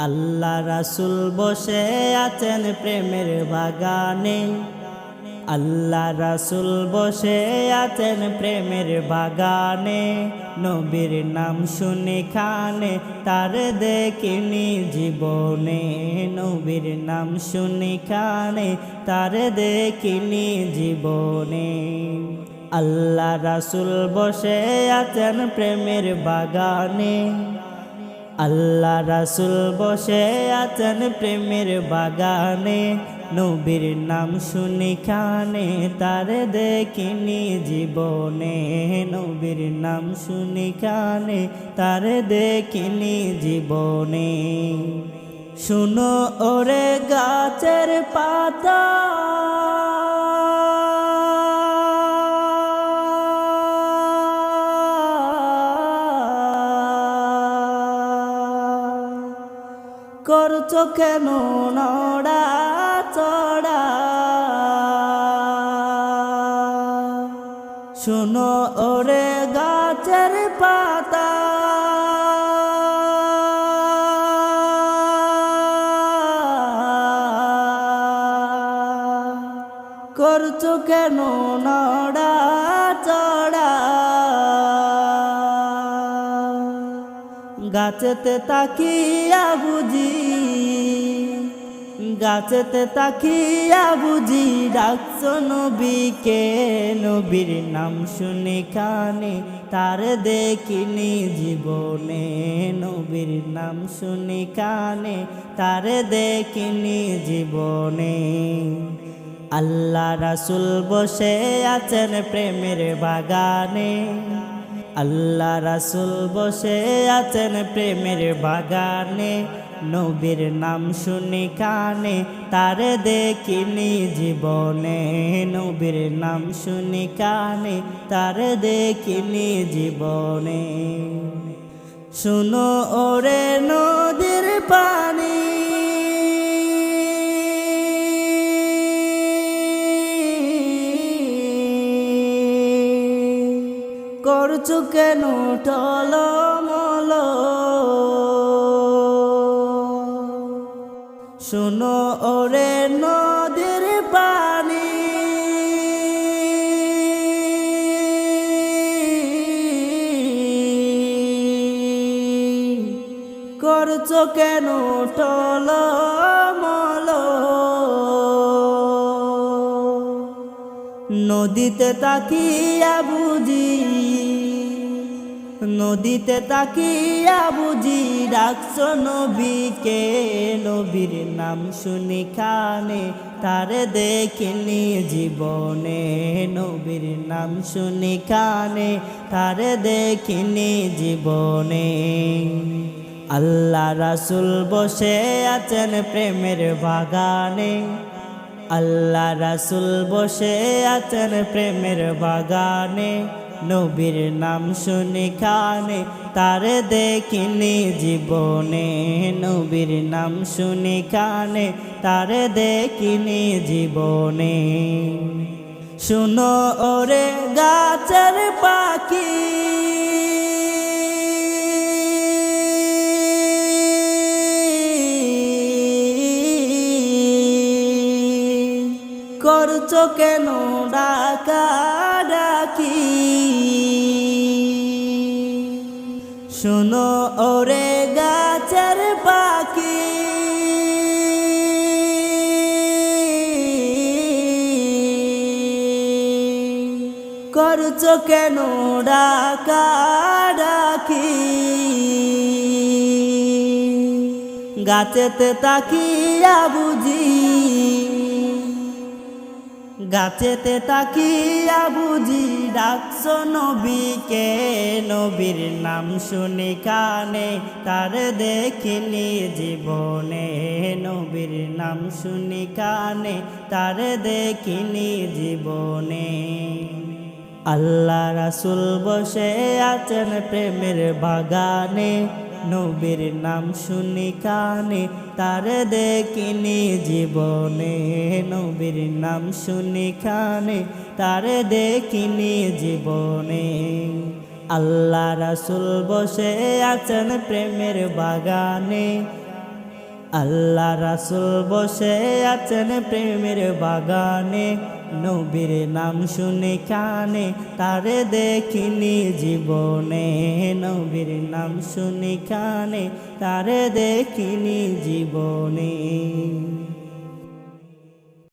আল্লাহ রাসুল বসে আছেন প্রেমের বাগানে। আল্লাহ রাসুল বসে আছেন প্রেমের বাগানে। নবীর নাম শুনি খানে, তার দেখিনি জীবনে। নবীর নাম শুনি খানে, তার দেখিনি জীবনে। আল্লাহ রাসুল বসে আছেন প্রেমের বাগানে। আল্লাহ রাসুল বসে আছেন প্রেমের বাগানে। নবীর নাম শুনি খানে তার দেখিনি জীবনে। নবীর নাম শুনি খানে তার দেখিনি জীবনে। শুনো ওরে গাছের পাতা। করছ কেন নড়া চড়া? শুনো ওরে গাছের পাতা। করছ কেন নড়া চড়া? গাছেতে তাকিয়া গাছেতে তাকিয়া বুঝি ডাকছ নবীকে নবীর নাম শুনি কানে? তার দেখিনি জীবনে নবীর নাম শুনি কানে। তার দেখিনি জীবনে আল্লাহ রাসুল বসে আছেন প্রেমের বাগানে। আল্লাহ রাসুল বসে আছেন প্রেমের বাগানে, নবীর নাম শুনি কানে, তার দেখিনি জীবনে। নবীর নাম শুনি কানে, তার দেখিনি জীবনে। শুনো ওরে নদীর পানি করছু কেন? টলমল। শুনো ওরে নদীর পানি। করছ কেন? টলমল। নদীতে তাকিয়া বুঝি, নদীতে তাকিয়া বুঝি, ডাকছ নবীকে। নবীর নাম শুনি খানে, তার দেখিনি জীবনে। নবীর নাম শুনি খানে, তার দেখিনি জীবনে। আল্লাহ রাসুল বসে আছেন প্রেমের বাগানে। আল্লাহ রাসুল বসে আছেন প্রেমের বাগানে। নবীর নাম শুনি খানে, তার দেখিনি জীবনে। নবীর নাম শুনি খানে, তার দেখিনি জীবনে। শুনো ওরে গাছের পাখি করছ কেন ডাকা ডাকি? শুনো ওরে গাছের পাখি। করছ কেন ডাকা ডাকি? গাছেতে তাকিয়া বুঝি গাছেতে তাকিয়া বুঝি ডাকছ নবীকে। নবীর নাম শুনি কানে, তার দেখিনি জীবনে। নবীর নাম শুনি কানে, তার দেখিনি জীবনে। আল্লাহ রাসুল বসে আছেন প্রেমের বাগানে। নবীর নাম শুনি কানে, তার দেখিনি জীবনে। নবীর নাম শুনি কানে, তার দেখিনি জীবনে। আল্লাহ রাসুল বসে আছেন প্রেমের বাগানে আল্লাহ রাসুল বসে আছেন প্রেমের বাগানে। নবীর নাম শুনে কানে, তারে দেখিনি জীবনে। নবীর নাম শুনে কানে, তারে দেখিনি জীবনে।